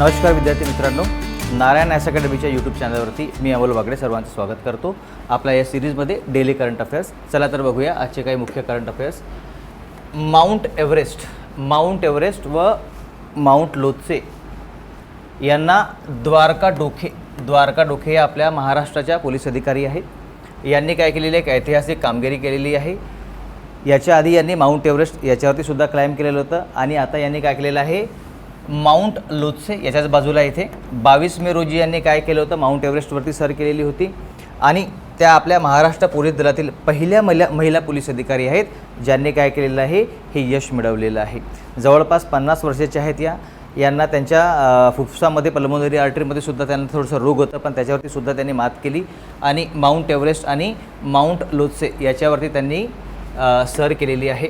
नमस्कार विद्यार्थी मित्रांनो. नारायण ॲस अकॅडमीच्या यूट्यूब चॅनलवरती मी अमोल वागडे सर्वांचं स्वागत करतो. आपल्या या सिरीजमध्ये डेली करंट अफेअर्स. चला तर बघूया आजचे काही मुख्य current affairs. Mount Everest Mount Everest व माउंट लोत्से यांना द्वारका डोखे द्वारका डोखे या आपल्या महाराष्ट्राच्या पोलीस अधिकारी आहेत. यांनी काय केलेली एक ऐतिहासिक कामगिरी केलेली आहे. याच्या आधी यांनी माउंट एव्हरेस्ट याच्यावरती सुद्धा क्लाइंब केलेलं होतं आणि आता यांनी काय केलेलं आहे? माउंट लोत्से याच्याच बाजूला इथे. बावीस मे रोजी यांनी काय केलं होतं? माउंट एव्हरेस्टवरती सर केलेली होती. आणि त्या आपल्या महाराष्ट्र पोलीस दलातील पहिल्या महिला महिला पोलीस अधिकारी आहेत ज्यांनी काय केलेलं आहे? हे यश मिळवलेलं आहे. जवळपास पन्नास वर्षाच्या आहेत या. यांना त्यांच्या फुफ्सामध्ये पल्मोनरी आर्टरीमध्ये सुद्धा त्यांना थोडंसं रोग होतं पण त्याच्यावरती सुद्धा त्यांनी मात केली. आणि माउंट एव्हरेस्ट आणि माउंट लोत्से याच्यावरती त्यांनी सर केलेली आहे.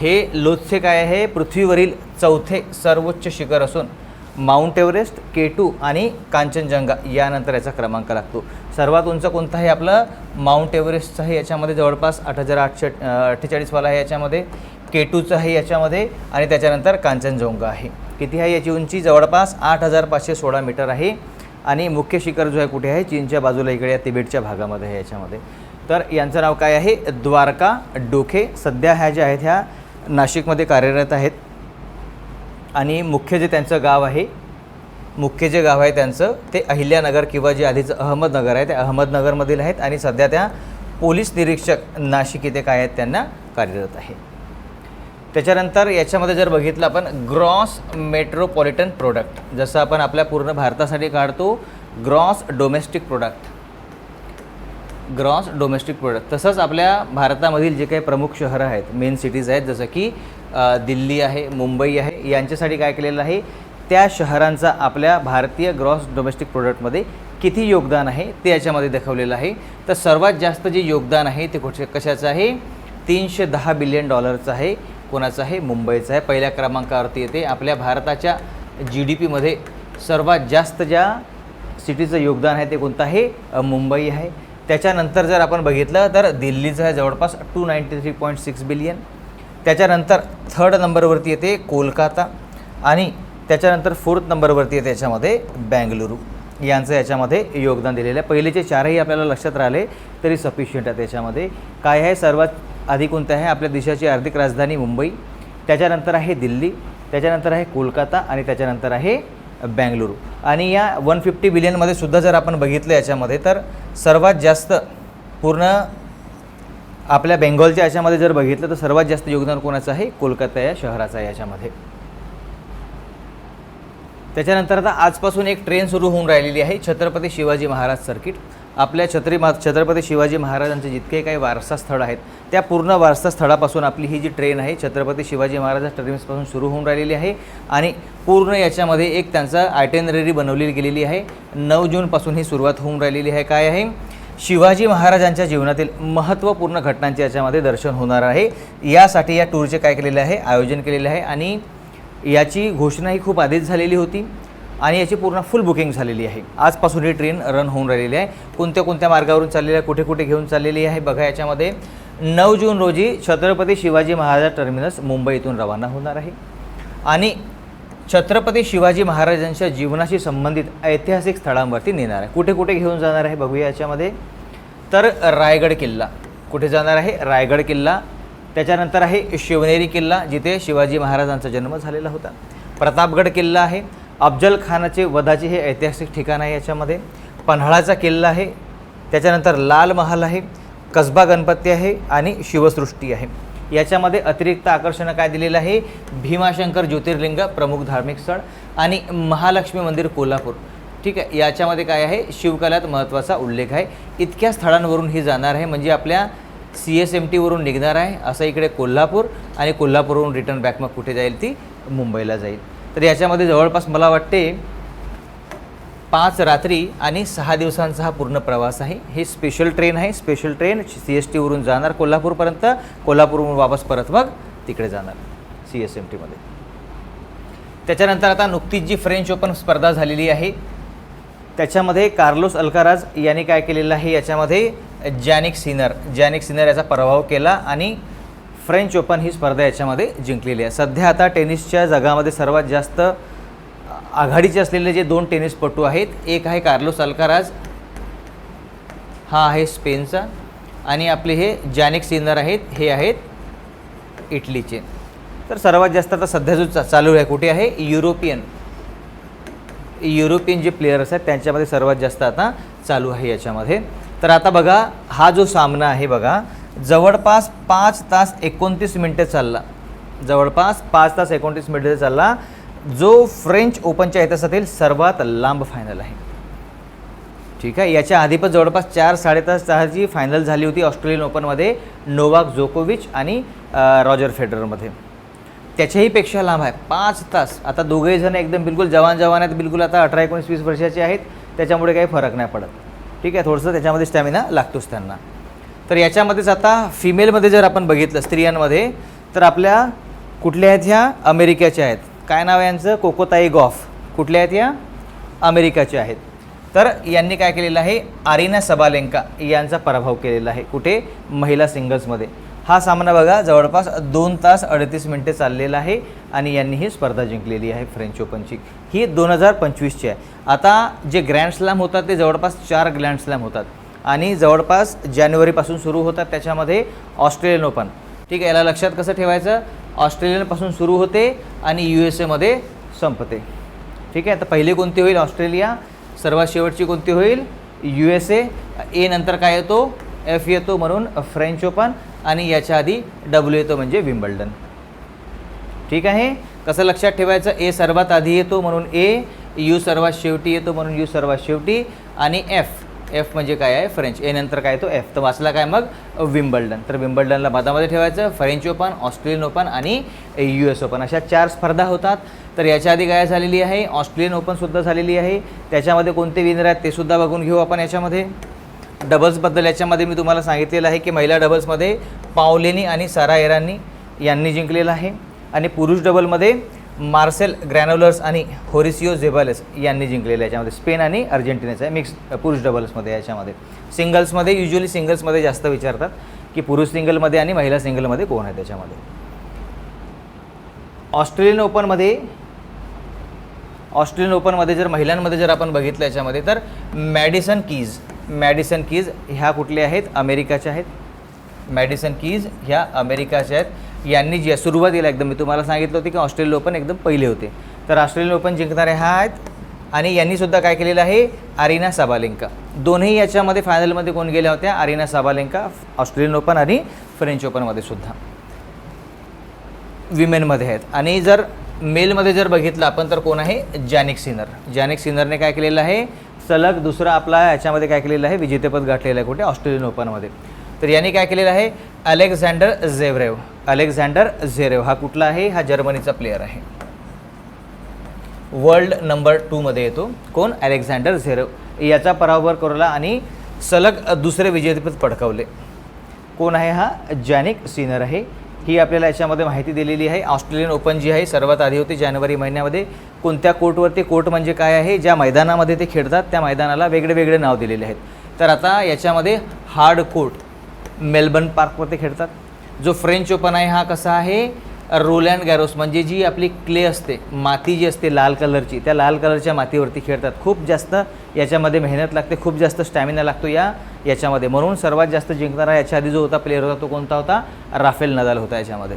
हे लोथसे काय आहे? पृथ्वीवरील चौथे सर्वोच्च शिखर असून माउंट एव्हरेस्ट के टू आणि कांचनजंगा यानंतर याचा क्रमांक लागतो. सर्वात उंच कोणता आहे आपलं? माउंट एव्हरेस्टचं आहे याच्यामध्ये जवळपास आठ हजार आठशे अठ्ठेचाळीसवाला आहे याच्यामध्ये के टूचं आहे याच्यामध्ये आणि त्याच्यानंतर कांचनजंगा आहे. किती आहे याची उंची? जवळपास आठ हजार पाचशे सोळा मीटर आहे आणि मुख्य शिखर जो आहे कुठे आहे? चीनच्या बाजूला इकडे या तिबेटच्या भागामध्ये आहे याच्यामध्ये. तर यांचं नाव काय आहे? द्वारका डोखे. सध्या ह्या ज्या आहेत ह्या नाशिकमध्ये कार्यरत आहेत. आणि मुख्य जे त्यांचं गाव आहे मुख्य जे गाव आहे त्यांचं ते अहिल्यानगर किंवा जे आधीचं अहमदनगर आहे ते अहमदनगरमधील आहेत आणि सध्या त्या पोलीस निरीक्षक नाशिक इथे काय आहेत त्यांना कार्यरत आहे. त्याच्यानंतर याच्यामध्ये जर बघितलं आपण ग्रॉस मेट्रोपॉलिटन प्रोडक्ट जसं आपण आपल्या पूर्ण भारतासाठी काढतो gross domestic product. Gross domestic product तसंच आपल्या भारतामधील जे काही प्रमुख शहरं आहेत मेन सिटीज आहेत जसं की दिल्ली आहे मुंबई आहे यांच्यासाठी काय केलेलं आहे? त्या शहरांचा आपल्या भारतीय ग्रॉस डोमेस्टिक प्रोडक्टमध्ये किती योगदान आहे ते याच्यामध्ये दाखवलेलं आहे. तर सर्वात जास्त जे योगदान आहे ते कुठे कशाचं आहे? तीनशे दहा बिलियन डॉलरचं आहे कोणाचं आहे? मुंबईचं आहे. पहिल्या क्रमांकावरती येते. आपल्या भारताच्या जी डी पीमध्ये सर्वात जास्त ज्या सिटीचं योगदान आहे ते कोणतं आहे? मुंबई आहे. त्याच्यानंतर जर आपण बघितलं तर दिल्लीचं आहे जवळपास two ninety three point six billion त्याच्यानंतर थर्ड नंबरवरती येते कोलकाता आणि त्याच्यानंतर फोर्थ नंबरवरती येते याच्यामध्ये बँगलुरू. यांचं याच्यामध्ये योगदान दिलेलं आहे. पहिलेचे चारही आपल्याला लक्षात राहिले तरी सफिशियंट आहे त्याच्यामध्ये काय आहे? सर्वात आधी कोणतं आहे? आपल्या देशाची आर्थिक राजधानी मुंबई. त्याच्यानंतर आहे दिल्ली. त्याच्यानंतर आहे कोलकाता आणि त्याच्यानंतर आहे बँगलुरू. आणि या वन फिफ्टी बिलियनमध्ये सुद्धा जर आपण बघितलं याच्यामध्ये तर सर्वात जास्त पूर्ण आपल्या बेंगॉलच्या याच्यामध्ये जर बघितलं तर सर्वात जास्त योगदान कोणाचं आहे? कोलकाता या शहराचं आहे याच्यामध्ये. त्याच्यानंतर आता आजपासून एक ट्रेन सुरू होऊन राहिलेली आहे छत्रपती शिवाजी महाराज सर्किट. आपल्या छत्री मा छत्रपती शिवाजी महाराजांचे जितके काही वारसा स्थळ आहेत त्या पूर्ण वारसा स्थळापासून आपली ही जी ट्रेन आहे छत्रपती शिवाजी महाराज टर्मिनसपासून सुरू होऊन राहिलेली आहे आणि पूर्ण याच्यामध्ये एक त्यांचा आयटेनररी बनवलेली गेलेली आहे. नऊ जूनपासून ही सुरुवात होऊन राहिलेली आहे. काय आहे? शिवाजी महाराजांच्या जीवनातील महत्त्वपूर्ण घटनांचे याच्यामध्ये दर्शन होणार आहे. यासाठी या टूरचे काय केलेले आहे? आयोजन केलेले आहे आणि याची घोषणा ही खूप आधीच झालेली होती. आणि याची पूर्ण फुल बुकिंग झालेली आहे. आजपासून ही ट्रेन रन होऊन राहिलेली आहे. कोणत्या कोणत्या मार्गावरून चाललेली आहे कुठे कुठे घेऊन चाललेली आहे बघा याच्यामध्ये नऊ जून रोजी छत्रपती शिवाजी महाराज टर्मिनस मुंबईतून रवाना होणार आहे. आणि छत्रपती शिवाजी महाराजांच्या जीवनाशी संबंधित ऐतिहासिक स्थळांवरती नेणार आहे. कुठे कुठे घेऊन जाणार आहे बघूया याच्यामध्ये. तर रायगड किल्ला. कुठे जाणार आहे? रायगड किल्ला. त्याच्यानंतर आहे शिवनेरी किल्ला जिथे शिवाजी महाराजांचा जन्म झालेला होता. प्रतापगड किल्ला आहे. अफजल खानाचे वधाचे हे ऐतिहासिक ठिकाण आहे याच्यामध्ये. पन्हाळाचा किल्ला आहे. त्याच्यानंतर लाल महाल आहे. कसबा गणपती आहे आणि शिवसृष्टी आहे. याच्यामध्ये अतिरिक्त आकर्षण काय दिलेलं आहे? भीमाशंकर ज्योतिर्लिंग प्रमुख धार्मिक स्थळ आणि महालक्ष्मी मंदिर कोल्हापूर. ठीक आहे याच्यामध्ये काय आहे? शिवकलात महत्त्वाचा उल्लेख आहे. इतक्या स्थळांवरून ही जाणार आहे म्हणजे आपल्या सी एस एम टीवरून निघणार आहे असं इकडे कोल्हापूर आणि कोल्हापूरवरून रिटर्न बॅक मग कुठे जाईल ती? मुंबईला जाईल. तर याच्यामध्ये जवळपास मला वाटते पाच रात्री आणि सहा दिवसांचा हा पूर्ण प्रवास आहे. हे स्पेशल ट्रेन आहे. स्पेशल ट्रेन सी एस टीवरून जाणार कोल्हापूरपर्यंत. कोल्हापूरवरून वापस परत मग तिकडे जाणार सी एस एम टीमध्ये त्याच्यानंतर आता नुकतीच जी फ्रेंच ओपन स्पर्धा झालेली आहे त्याच्यामध्ये कार्लोस अल्काराज यांनी काय केलेलं आहे याच्यामध्ये जॅनिक सिनर जॅनिक सिनर याचा पराभव केला आणि फ्रेंच ओपन ही स्पर्धा याच्यामध्ये जिंकलेली आहे. सध्या आता टेनिसच्या जगामध्ये सर्वात जास्त आघाडीचे असलेले जे दोन टेनिसपटू आहेत एक आहे कार्लोस अल्काराज हा आहे स्पेनचा आणि आपले हे जॅनिक सिनर आहेत हे आहेत इटलीचे. तर सर्वात जास्त आता सध्या जो चा- चालू आहे कुठे आहे? युरोपियन. युरोपियन जे प्लेयर्स आहेत त्यांच्यामध्ये सर्वात जास्त आता चालू आहे याच्यामध्ये. तर आता बघा हा जो सामना आहे बघा जवळपास पाच तास एकोणतीस मिनटे चालला. जवळपास पाच तास एकोणतीस मिनिटे चालला. जो फ्रेंच ओपनच्या इतिहासातील सर्वात लांब फायनल आहे. ठीक आहे? याच्या आधी पण जवळपास चार साडेतास तासाची फायनल झाली होती ऑस्ट्रेलियन ओपनमध्ये नोवाक जोकोविच आणि रॉजर फेडररमध्ये. त्याच्याही पेक्षा लांब आहे. पाच तास. आता दोघेही जण एकदम बिलकुल जवान जवान आहेत बिलकुल आता अठरा एकोणीस वीस वर्षाचे आहेत. त्याच्यामुळे काही फरक नाही पडत. ठीक आहे? थोडंसं त्याच्यामध्ये स्टॅमिना लागतोच त्यांना. तर याच्यामध्येच आता फिमेलमध्ये जर आपण बघितलं स्त्रियांमध्ये तर आपल्या कुठल्या आहेत ह्या? अमेरिकेच्या आहेत. काय नाव आहे यांचं? कोकोताई गॉफ. कुठल्या आहेत या अमेरिकाच्या आहेत. तर यांनी काय केलेलं आहे? आरिना सबालेंका यांचा पराभव केलेला आहे. कुठे? महिला सिंगल्समध्ये. हा सामना बघा जवळपास दोन तास अडतीस मिनटे चाललेला आहे आणि यांनी ही स्पर्धा जिंकलेली आहे फ्रेंच ओपनची. ही दोन हजार पंचवीसची आहे. आता जे ग्रँड स्लॅम होतात ते जवळपास चार ग्रँड स्लॅम होतात. आणि जवळपास जानेवारीपासून सुरू होतात त्याच्यामध्ये ऑस्ट्रेलियन ओपन. ठीक आहे याला लक्षात कसं ठेवायचं? ऑस्ट्रेलियनपासून सुरू होते आणि यू एस एमध्ये संपते. ठीक आहे तर पहिले कोणती होईल ऑस्ट्रेलिया? सर्वात शेवटची कोणती होईल? U S A. ए नंतर काय येतो? एफ येतो म्हणून फ्रेंच ओपन आणि याच्या आधी डब्ल्यू येतो म्हणजे विम्बल्डन. ठीक आहे कसं लक्षात ठेवायचं? ए सर्वात आधी येतो म्हणून ए यू सर्वात शेवटी येतो म्हणून यू सर्वात शेवटी आणि एफ. एफ म्हणजे काय आहे? फ्रेंच ए नंतर काय तो एफ तर वाचला काय मग? विम्बल्डन तर विम्बल्डनला मधामध्ये ठेवायचं फ्रेंच ओपन ऑस्ट्रेलियन ओपन आणि यू एस ओपन अशा चार स्पर्धा होतात. तर याच्या आधी काय झालेली आहे? ऑस्ट्रेलियन ओपनसुद्धा झालेली आहे. त्याच्यामध्ये कोणते विनर आहेत ते सुद्धा बघून घेऊ आपण याच्यामध्ये. डबल्सबद्दल याच्यामध्ये मी तुम्हाला सांगितलेलं आहे की महिला डबल्समध्ये पावलेनी आणि सारा एरानी यांनी जिंकलेलं आहे. आणि पुरुष डबलमध्ये मार्सेल ग्रॅनोलर्स आणि होरिसिओ झेबालेस यांनी जिंकलेलं याच्यामध्ये. स्पेन आणि अर्जेंटिनाचा आहे मिक्स पुरुष डबल्समध्ये याच्यामध्ये. सिंगल्समध्ये युजली सिंगल्समध्ये जास्त विचारतात की पुरुष सिंगलमध्ये आणि महिला सिंगलमध्ये कोण आहे त्याच्यामध्ये. ऑस्ट्रेलियन ओपनमध्ये ऑस्ट्रेलियन ओपनमध्ये जर महिलांमध्ये जर आपण बघितलं याच्यामध्ये तर मॅडिसन कीज मॅडिसन कीज ह्या कुठल्या आहेत? अमेरिकाच्या आहेत. मॅडिसन कीज ह्या अमेरिकाच्या आहेत. यांनी जी सुरुवातीला एकदम मी तुम्हाला सांगितलं होतं की ऑस्ट्रेलियन ओपन एकदम पहिले होते. तर ऑस्ट्रेलियन ओपन जिंकणारे हा आहेत आणि यांनीसुद्धा काय केलेलं आहे? आरिना साबालेंका दोन्ही याच्यामध्ये फायनलमध्ये कोण गेल्या होत्या? आरिना साबालेंका ऑस्ट्रेलियन ओपन आणि फ्रेंच ओपनमध्ये सुद्धा. विमेनमध्ये आहेत. आणि जर मेलमध्ये जर बघितलं आपण तर कोण आहे? जॅनिक सिनर जॅनिक सिनरने काय केलेलं आहे? सलग दुसरा आपला याच्यामध्ये काय केलेलं आहे? विजेतेपद गाठलेलं आहे कुठे? ऑस्ट्रेलियन ओपनमध्ये तर यांनी काय केलेलं आहे? अलेक्झांडर झेवरेव. अलेक्झांडर झेरेव हा कुठला आहे? हा जर्मनीचा प्लेअर आहे. वर्ल्ड नंबर टूमध्ये येतो. कोण? अलेक्झांडर झेरेव याचा पराभव करला आणि सलग दुसरे विजेतेपद पडकवले. कोण आहे हा? जॅनिक सिनर आहे. ही आपल्याला याच्यामध्ये माहिती दिलेली आहे. ऑस्ट्रेलियन ओपन जी आहे सर्वात आधी होती जानेवारी महिन्यामध्ये. कोणत्या कोर्टवरती कोर्ट म्हणजे काय आहे? ज्या मैदानामध्ये ते खेळतात त्या मैदानाला वेगळे वेगळे नाव दिलेले आहेत. तर आता याच्यामध्ये हार्ड कोर्ट मेलबर्न पार्कवरती खेळतात. जो फ्रेंच ओपन आहे हा कसा आहे? Roland Garros. म्हणजे जी आपली क्ले असते माती जी असते लाल कलरची त्या लाल कलरच्या मातीवरती खेळतात. खूप जास्त याच्यामध्ये मेहनत लागते खूप जास्त स्टॅमिना लागतो या याच्यामध्ये. म्हणून सर्वात जास्त जिंकणारा याच्या आधी जो होता प्लेअर होता तो कोणता होता? राफेल नदाल होता याच्यामध्ये.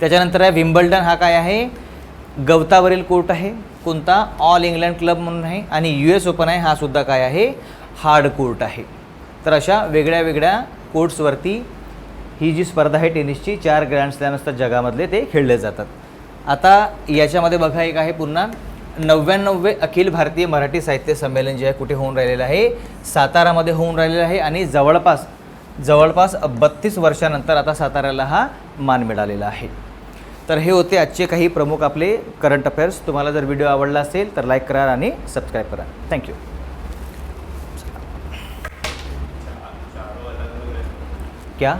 त्याच्यानंतर आहे विम्बल्डन. हा काय आहे? गवतावरील कोर्ट आहे. कोणता? ऑल इंग्लंड क्लब म्हणून आहे. आणि यू एस ओपन आहे. हा सुद्धा काय आहे? हार्ड कोर्ट आहे. तर अशा वेगळ्या वेगळ्या कोर्ट्सवरती ही जी स्पर्धा आहे टेनिसची चार ग्रँड स्लॅम असतात जगामधले ते खेळले जातात. आता याच्यामध्ये बघा एक आहे पुन्हा नव्याण्णवे अखिल भारतीय मराठी साहित्य संमेलन जे आहे कुठे होऊन राहिलेलं आहे? सातारामध्ये होऊन राहिलेलं आहे आणि जवळपास जवळपास बत्तीस वर्षानंतर आता साताऱ्याला हा मान मिळालेला आहे. तर हे होते आजचे काही प्रमुख आपले करंट अफेअर्स तुम्हाला जर व्हिडिओ आवडला असेल तर लाईक करा आणि सबस्क्राईब करा. थँक्यू क्या?